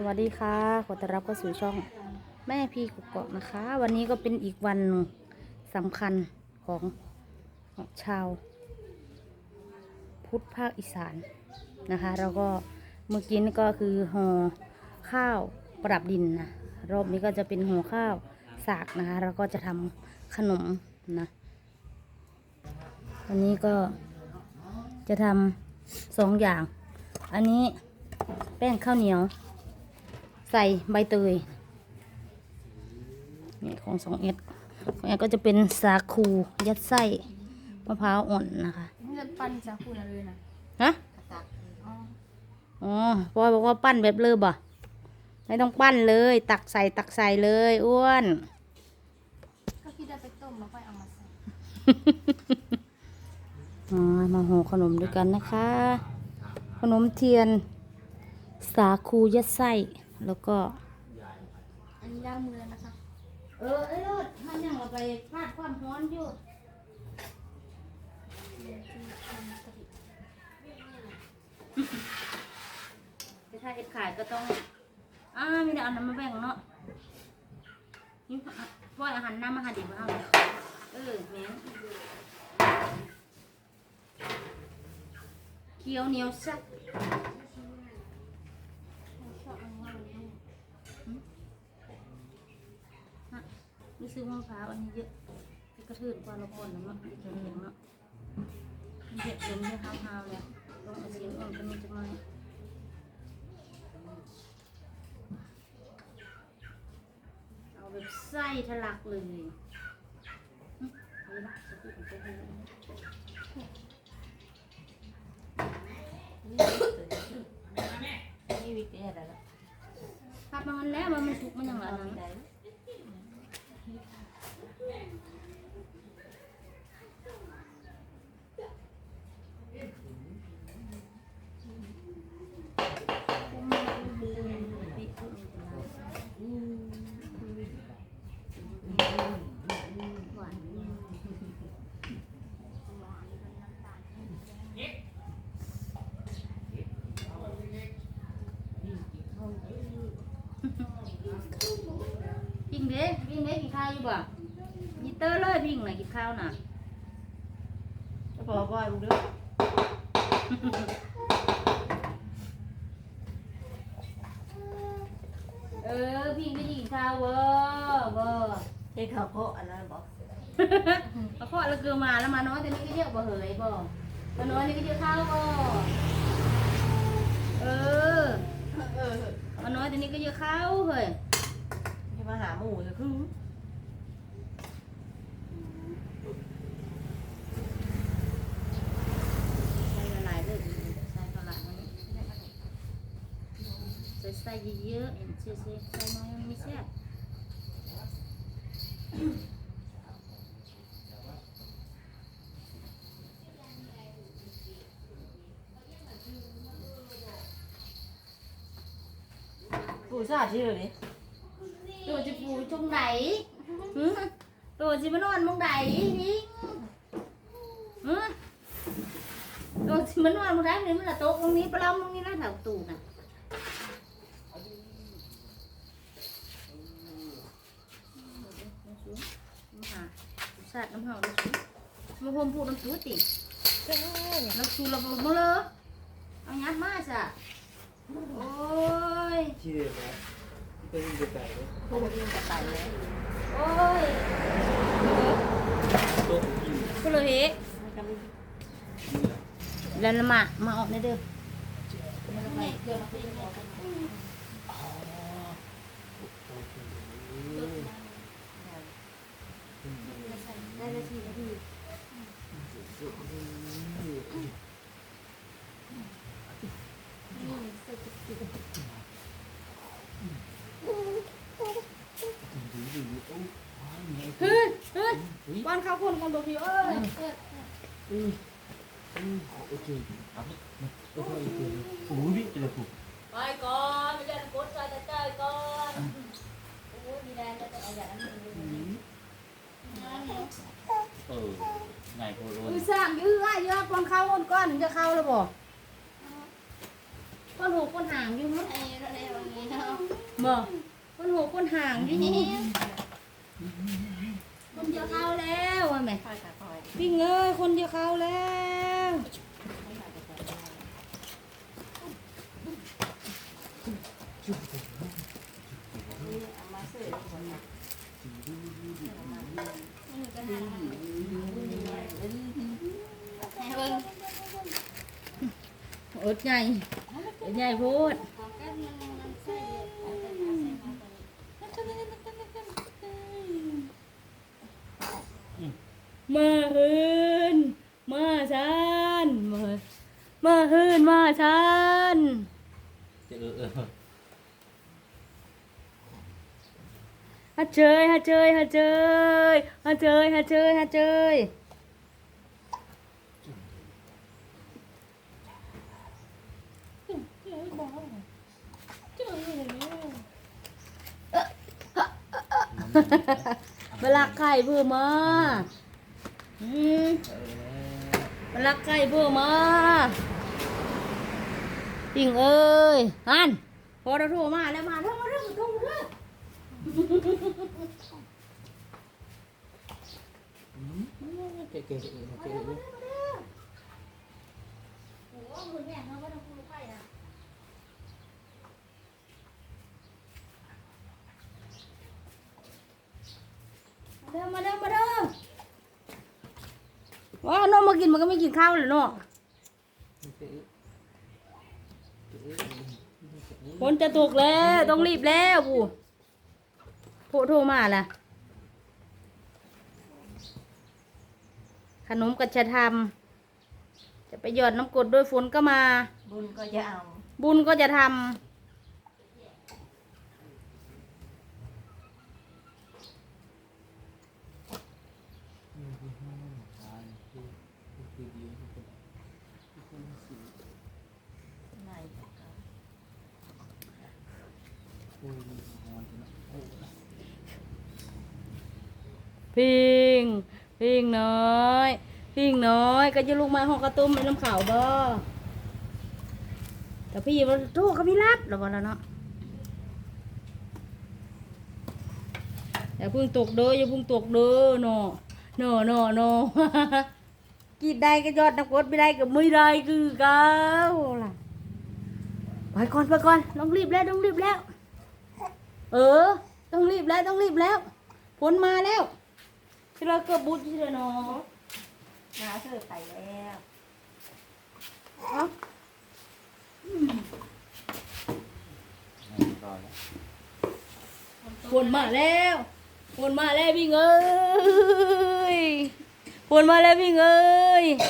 สวัสดีค่ะ ขอต้อนรับเข้าสู่ช่องแม่พี่กุกเกาะนะคะ วันนี้ก็เป็นอีกวันสำคัญของชาว พุทธภาคอีสานนะคะแล้วก็เมื่อกี้นี่ก็คือห่อข้าวปรับดินนะ รอบนี้ก็จะเป็นห่อข้าวสากนะคะแล้วก็จะทำขนมนะวันนี้ก็จะทำสองอย่าง อันนี้แป้งข้าวเหนียว ส่ใบเตยนี่ของสองเอ็ดของเอ็ดก็จะเป็นสาคูยัดไส้มะพร้าวอ่อนนะคะเลือกปั้นจากคุณเลยนะฮะตักอ๋ออ๋อพ่อบอกว่าปั้นแบบเลิบอะไม่ต้องปั้นเลย ตักใส่ตักใส่เลยอ้วน ก็คิดจะไปต้มแล้วค่อยเอามาใส่อ๋อมาห่อขนมด้วยกันนะคะ ขนมเทียน สาคูยัดไส้ แล้วก็ อันนี้ล้างมือแล้วนะคะ เออไอ้รถมันยังเอาไปพาดความร้อนอยู่แต่ถ้าเอ็ดขายก็ต้องอ่ามีแต่เอาน้ำมาแบ่งเนาะนี่พ่อยอาหารน้ำมาหาเด็กมาเอาเลยเออแม่นเคี้ยวเหนียวสัก ชอบเอามาเลย นี่ซื้อมะพร้าวอันนี้เยอะที่กระทืบกว่าละคนนะเนาะที่จะเลี้ยงเนาะเด็ดลมเนี่ยห้าวๆเลยลงเอาเสียงอ่อนกันมันจะมาเอาแบบไส้ทะลักเลยหึเอาละจะพูดถึงตัวเองนี่วิกเอะไรล่ะครับมันแล้วมันสุกมันย่างไรนั้น ไหน หวาน พิงเด้พิงเด้กินข้าวอยู่บ่ยีเตอร์เลยพิงน่ะกินข้าวน่ะจะบอกว่าลูกเด้อเออพิงไม่ได้กินข้าวเว้อเว้อให้เขาเพาะอันนั้นบอกมาเคาะแล้วเกลือมาแล้วมาน้อยแต่นี่ก็เยอะบ่เหยบ่มาน้อยนี่ก็เยอะข้าวบ่เออเออมาน้อยแต่นี่ก็เยอะข้าวเฮ้ยให้ มาหาหมูจะคือใส่ละลายเลยใส่ละลายมันใส่ใส่เยอะๆเอ็นเชื่อใส่ใส่น้อยมันไม่แซ่บปูซาดที่ เลยนี่ตัวจะปูตรงไหนหึตัวจะมานอนมองไหนนี่หึตัวจะมานอนมองไหนนี่มันละโต๊ะตรงนี้ปลาตรงนี้นะแถวตู้น่ะมาหาสาดน้ำเห่าดูสิมาพรมพูดน้ำสูติใช่น้ำสูระเบิดมาเลยเอายัดมาจ้ะโอ้ยที่เรียกว่า เป็นเด็กไก่เนี่ยพวกมันกระตายเลยโอ้ยต๊ะกินก็เลยเฮะแล้วมามาออกในเด้อได้นาทีนาที ฮ้ยบ้านข้าวคนคนตัวพี่เอ้ยอืมอืมโอเคครับโอเคโอเคโอ้ยจะถูกไปก่อนไม่ได้กดใจจะใจก่อนโอ้ยมีแรงจะเอาอย่างนั้นเออไงโคโรนคือสร้างยื้ออะยื้อก้อนเข้าก้อนก้อนถึงจะเข้าแล้วบ่ก้อนหูก้อนหางอยู่มั้งไอ้รถในวันนี้เนาะบ่คนหัวคนห่างที่นี่ คนเดียวเข้าแล้วว่าแม่ค่อยค่ะค่อยวิ่งเอ้ยคนเดียวเข้าแล้วเอามาเสิร์ฟคนนะอดใหญ่อดใหญ่พูด มาหืนมาชันมามาหืนมาชันจะเออเออฮัดเจยฮัดเจยฮัดเจยฮัดเจยฮัดเจยฮัดเจยเวลาไก่เพื่อมา อืมเวลาไก่เพื่อมาปิ่งเอ้ยฮันพอเราโทรมาแล้วมาเรื่องมาเรื่องมาเรื่องมาเรื่องเก๋เก๋เก๋เก๋โอ้โหคุณแม่เขาก็ต้องพูดไปนะมาเด้อมาเด้อมาเด้อ ว้าวน้องมากินมันก็ไม่กินข้าวเลยเนาะฝนจะตกแล้วต้องรีบแล้วปู่โพโทรมาล่ะ ขนมก็จะทำจะไปหยอดน้ำกรดด้วยฝนก็มา บุญก็จะเอา บุญก็จะทำ ไหนก็ พิงพิงน้อยพิงน้อย ก็จะลูกมาห้องกระตุ้มในน้ำข่าวบ่แต่พี่มันโทษเขาไม่รับแล้วบ่แล้วเนาะอย่าพิ่งตกเด้ออย่าพิ่งตกเด้อเนาะเนาะเนาะเนาะกินได้ก็ยอดน้ำกดไม่ได้ก็ไม่ได้คือเก่าล่ะไปก่อนไปก่อนต้องรีบแล้วต้องรีบแล้ว เออ ต้องรีบแล้วต้องรีบแล้วฝนมาแล้ว ที่เราเกือบบุญที่เราเนาะน้าเสิร์ฟไปแล้วเอาฝนมาแล้วฝนมาแล้วพี่เอ้ยฝนมาแล้วพี่เอ้